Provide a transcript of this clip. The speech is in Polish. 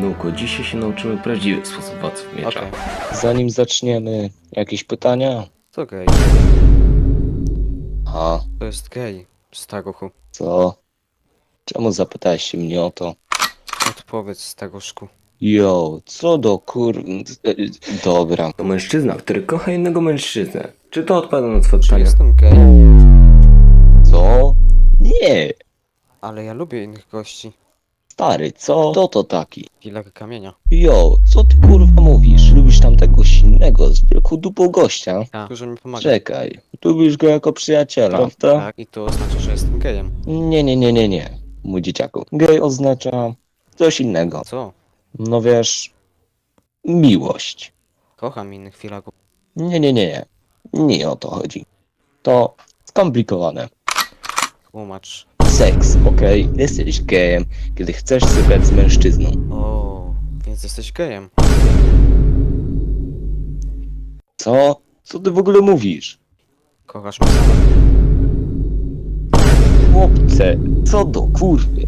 Wnuku, dzisiaj się nauczymy prawdziwych sposobów walców miecza. Okej. Zanim zaczniemy, jakieś pytania? To gej. A, To jest gej. Staruchu. co? Czemu zapytałeś się mnie o to? Odpowiedz, staruszku. Jo, co do kur... Dobra. To mężczyzna, który kocha innego mężczyznę. Czy to odpowiada na twoje Czy pytanie? jestem gej? Co? Nie! Ale ja lubię innych gości. Stary, co? To to taki. Filar kamienia. Jo, co ty kurwa mówisz? Lubisz tamtego silnego, z wielką dupą gościa? Tak. Którzy mi pomaga. Czekaj, lubisz go jako przyjaciela, prawda? Tak, i to oznacza, że jestem gejem. Nie, nie, nie, nie, nie, mój dzieciaku. Gej oznacza coś innego. Co? No wiesz, miłość. Kocham innych filarów. Nie, nie, nie, nie. Nie o to chodzi. To skomplikowane. Tłumacz. Seks, okej? Jesteś gejem, kiedy chcesz sypiać z mężczyzną. O, więc jesteś gejem. Co? Co ty w ogóle mówisz? Kochasz mnie. Chłopcze, co do kurwy?